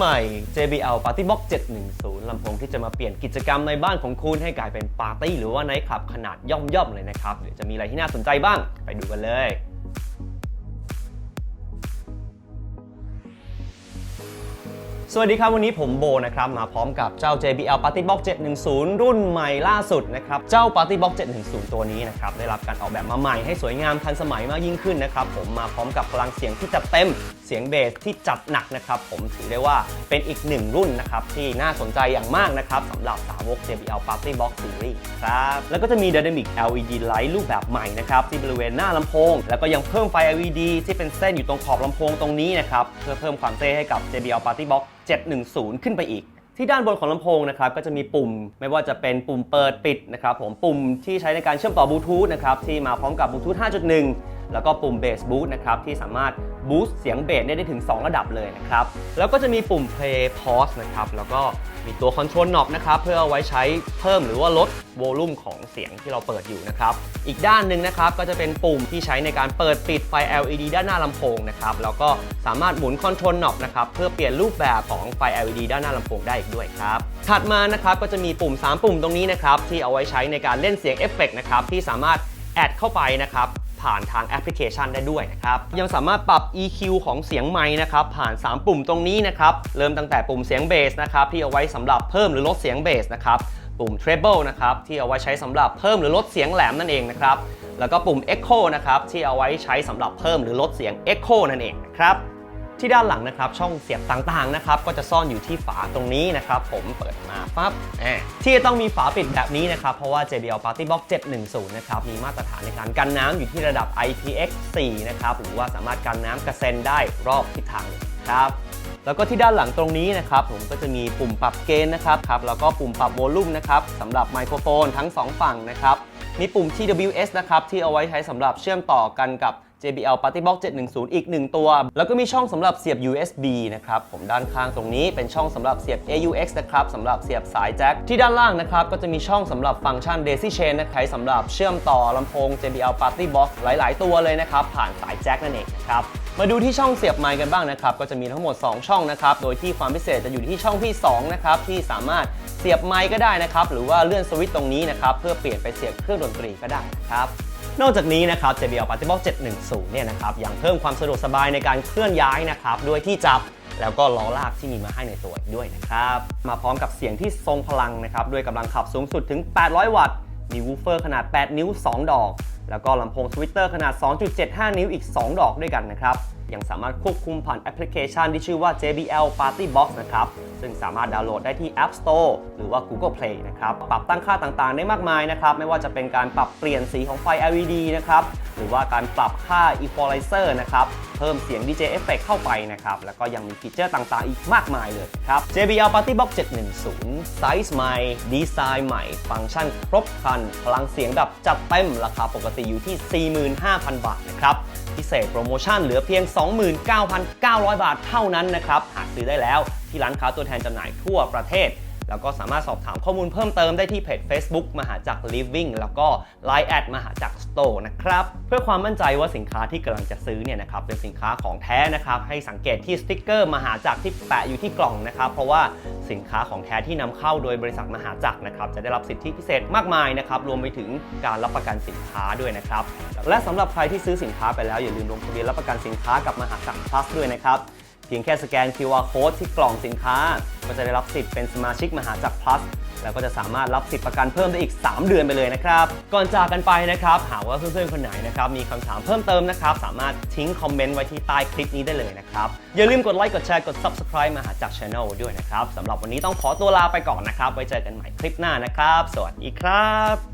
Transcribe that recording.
ใหม่ JBL Party Box 710 ลำโพงที่จะมาเปลี่ยนกิจกรรมในบ้านของคุณให้กลายเป็นปาร์ตี้หรือว่าไนท์คลับขนาดย่อมๆเลยนะครับเดี๋ยวจะมีอะไรที่น่าสนใจบ้าง ไปดูกันเลย สวัสดีครับ วันนี้ผมโบนะครับ มาพร้อมกับเจ้า JBL Party Box 710 รุ่นใหม่ล่าสุดนะครับ เจ้า Party Box 710 ตัวนี้นะครับ ได้รับการออกแบบมาใหม่ให้สวยงามทันสมัยมากยิ่งขึ้นนะครับ ผมมาพร้อมกับพลังเสียงที่จัดเต็มเสียงเบสที่จัดหนักนะครับ ผมถือได้ว่าเป็นอีกหนึ่งรุ่นนะครับ ที่น่าสนใจอย่างมากนะครับสำหรับสาวก JBL Party Box Series ครับแล้วก็จะมี Dynamic LED Light รูปแบบใหม่นะครับที่บริเวณหน้าลำโพง แล้วก็ยังเพิ่มไฟ LED ที่เป็นเส้นอยู่ตรงขอบลำโพงตรงนี้นะครับเพื่อเพิ่มความเท่ให้กับ JBL Party Box 710 ขึ้นไปอีก ที่ด้านบนของลำโพงนะครับก็จะมีปุ่มไม่ว่าจะเป็นปุ่มเปิดปิดนะครับผมปุ่มที่ใช้ในการเชื่อมต่อบลูทูธนะครับที่มาพร้อมกับบลูทูธ5.1 แล้วก็ปุ่มเบสบูสต์นะครับที่สามารถบูสต์เสียงเบสได้ถึง 2 ระดับเลยนะครับ แล้วก็จะมีปุ่ม play pause นะครับ แล้วก็มีตัวคอนโทรลน็อบนะครับ เพื่อเอาไว้ใช้เพิ่มหรือว่าลดโวลูมของเสียงที่เราเปิดอยู่นะครับ อีกด้านหนึ่งนะครับก็จะเป็นปุ่มที่ใช้ในการเปิดปิดไฟ LED ด้านหน้าลำโพงนะครับ แล้วก็สามารถหมุนคอนโทรลน็อบนะครับเพื่อเปลี่ยนรูปแบบของไฟ LED ด้านหน้าลำโพงได้อีกด้วยครับ ถัดมานะครับก็จะมีปุ่ม 3 ปุ่มตรงนี้นะครับที่เอาไว้ใช้ในการเล่นเสียงเอฟเฟกต์นะครับที่สามารถแอดเข้าไปนะครับ ผ่านทางแอปพลิเคชันได้ด้วยนะครับ ยังสามารถปรับ EQ ของเสียงไม้นะครับ ผ่าน 3 ปุ่มตรงนี้นะครับ เริ่มตั้งแต่ปุ่มเสียงเบสนะครับ ที่เอาไว้สำหรับเพิ่มหรือลดเสียงเบสนะครับ ปุ่ม treble นะครับ ที่เอาไว้ใช้สำหรับเพิ่มหรือลดเสียงแหลมนั่นเองนะครับ แล้วก็ปุ่ม echo นะครับ ที่เอาไว้ใช้สำหรับเพิ่มหรือลดเสียง echo นั่นเองนะครับ ที่ด้านหลังนะครับช่องเสียบต่างๆนะครับก็จะซ่อนอยู่ที่ฝาตรงนี้นะครับผมเปิดมาปั๊บที่จะต้องมีฝาปิดแบบนี้นะครับเพราะว่า JBL Party Box 710นะครับมีมาตรฐานในการกันน้ำอยู่ที่ระดับ IPX4 นะครับหรือว่าสามารถกันน้ำกระเซ็นได้รอบทิศทางครับแล้วก็ที่ด้านหลังตรงนี้นะครับผมก็จะมีปุ่มปรับเกณฑ์นะครับครับแล้วก็ปุ่มปรับโวลูมนะครับสำหรับไมโครโฟนทั้ง 2 ฝั่งนะครับมีปุ่ม TWS นะครับที่เอาไว้ใช้สำหรับเชื่อมต่อกันกับ JBL Party Box 710 อีก 1 ตัว แล้วก็มีช่องสำหรับเสียบ USB นะครับผมด้านข้างตรงนี้เป็นช่องสำหรับเสียบ AUX นะครับสำหรับเสียบสายแจ็คที่ด้านล่างนะครับก็จะมีช่องสำหรับฟังก์ชัน Daisy Chain นะครับสำหรับเชื่อมต่อลำโพง JBL Party Box หลาย ๆ ตัวเลยนะครับผ่านสายแจ็คนั่นเองนะครับมาดูที่ช่องเสียบไมค์กันบ้างนะครับก็จะมีทั้งหมด 2 ช่องนะครับโดยที่ความพิเศษจะอยู่ที่ช่องที่2นะครับที่สามารถเสียบไมค์ก็ได้นะครับหรือว่าเลื่อนสวิตช์ตรงนี้นะครับเพื่อเปลี่ยนไปเสียบเครื่องดนตรีก็ได้นะครับ นอกจากนี้นะครับ JBL Party Box 710 เนี่ยนะครับยังเพิ่มความสะดวกสบายในการเคลื่อนย้ายนะครับด้วยที่จับแล้วก็ล้อลากที่มีมาให้ในตัวด้วยนะครับ มาพร้อมกับเสียงที่ทรงพลังนะครับด้วยกำลังขับสูงสุดถึง 800 วัตต์ มีวูฟเฟอร์ขนาด 8 นิ้ว 2 ดอก แล้วก็ลำโพงสวิตเตอร์ขนาด 2.75 นิ้วอีก 2 ดอกด้วยกันนะครับ ยังสามารถควบคุมผ่านแอปพลิเคชันที่ชื่อว่า JBL Party Box นะครับ ซึ่งสามารถดาวน์โหลดได้ที่ App Store หรือว่า Google Play นะครับ ปรับตั้งค่าต่างๆ ได้มากมายนะครับ ไม่ว่าจะเป็นการปรับเปลี่ยนสีของไฟ LED นะครับ หรือว่าการปรับค่า Equalizer นะครับ เพิ่มเสียง DJ Effect เข้าไปนะครับ แล้วก็ยังมีฟีเจอร์ต่างๆ อีกมากมายเลยครับ JBL Party Box 710 ไซส์ใหม่ ดีไซน์ใหม่ ฟังก์ชันครบครัน พลังเสียงแบบจัดเต็ม ราคาปกติอยู่ที่ 45,000 บาทนะครับ เศษโปรโมชั่นเหลือเพียง 29,900 บาทเท่านั้นนะครับ หากซื้อได้แล้วที่ร้านค้าตัวแทนจำหน่ายทั่วประเทศ แล้วก็สามารถสอบถามข้อมูลเพิ่มเติมได้ที่เพจ Facebook มหาจักร Living แล้วก็ Line แอดมหาจักร Store นะครับ เพื่อความมั่นใจว่าสินค้าที่กำลังจะซื้อเนี่ยนะครับเป็นสินค้าของแท้นะครับให้สังเกตที่สติกเกอร์มหาจักรที่แปะอยู่ที่กล่องนะครับเพราะว่าสินค้าของแท้ที่นำเข้าโดยบริษัทมหาจักรนะครับจะได้รับสิทธิพิเศษมากมายนะครับรวมไปถึงการรับประกันสินค้าด้วยนะครับและสำหรับใครที่ซื้อสินค้าไปแล้วอย่าลืมลงทะเบียนรับประกันสินค้ากับมหาจักร Plus ด้วยนะครับ พียงแค่สแกน QR code ที่กล่องสินค้า ก็จะได้รับสิทธิ์เป็นสมาชิกมหาจักร plus แล้วก็จะสามารถรับสิทธิ์ประกันเพิ่มได้อีก 3 เดือนไปเลยนะครับ ก่อนจากกันไปนะครับ หากว่าเพื่อนๆ คนไหนนะครับ มีคำถามเพิ่มเติมนะครับ สามารถทิ้งคอมเมนต์ไว้ที่ใต้คลิปนี้ได้เลยนะครับ อย่าลืมกดไลค์กดแชร์กด subscribe มหาจักร channel ด้วยนะครับสำหรับวันนี้ต้องขอตัวลาไปก่อนนะครับ ไว้เจอกันใหม่คลิปหน้านะครับ สวัสดีครับ